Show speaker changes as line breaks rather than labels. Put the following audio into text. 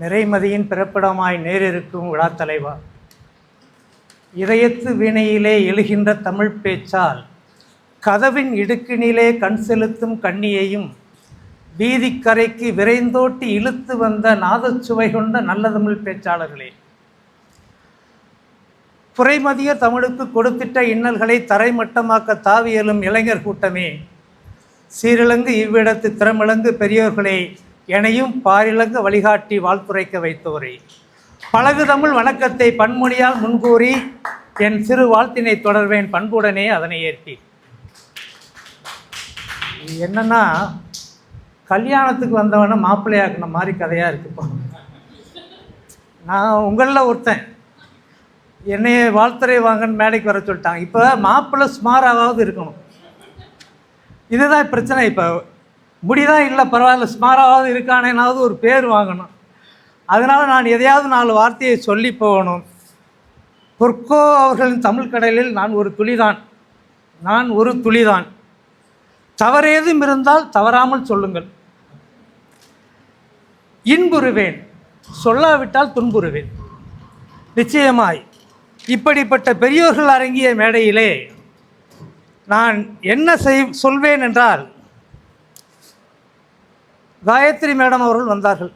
நிறைமதியின் பிறப்பிடமாய் நேரிருக்கும் விழாத் தலைவா இதயத்து வீணையிலே எழுகின்ற தமிழ் பேச்சால் கதவின் இடுக்கினிலே கண் செலுத்தும் கண்ணியையும் வீதிக்கரைக்கு விரைந்தோட்டி இழுத்து வந்த நாதச்சுவை கொண்ட நல்ல தமிழ் பேச்சாளர்களே. புரைமதிய தமிழுக்கு கொடுத்திட்ட இன்னல்களை தரைமட்டமாக்க தாவியலும் இளைஞர் கூட்டமே. சீரிழங்கு இவ்விடத்து திறமிழங்கு பெரியோர்களே எனையும் பாரிழங்க வழிகாட்டி வாழ்த்துரைக்க வைத்தோரே. பழகு தமிழ் வணக்கத்தை பன்மொழியால் முன்கூறி என் சிறு வாழ்த்தினை தொடர்வேன் பண்புடனே அதனை ஏற்றி என்னன்னா கல்யாணத்துக்கு வந்தவன மாப்பிள்ளையாக்குன மாதிரி கதையாக இருக்குப்பா நான் உங்களில் ஒருத்தன். என்னைய வாழ்த்துறை வாங்கன்னு மேடைக்கு வர சொல்லிட்டாங்க. இப்போ மாப்பிள்ளை ஸ்மாராவது இருக்கணும். இதுதான் பிரச்சனை. இப்போ முடிதான் இல்லை பரவாயில்ல ஸ்மாராவது இருக்கானேனாவது ஒரு பேர் வாங்கணும். அதனால் நான் எதையாவது நாலு வார்த்தையை சொல்லி போகணும். பொற்கோ அவர்களின் தமிழ் கடலில் நான் ஒரு துளிதான். நான் ஒரு துளிதான். தவறேதும் இருந்தால் தவறாமல் சொல்லுங்கள். இன்புறுவேன். சொல்லாவிட்டால் துன்புறுவேன். நிச்சயமாய் இப்படிப்பட்ட பெரியோர்கள் அரங்கிய மேடையிலே நான் என்ன செய் சொல்வேன் என்றால் காயத்ரி மேடம் அவர்கள் வந்தார்கள்.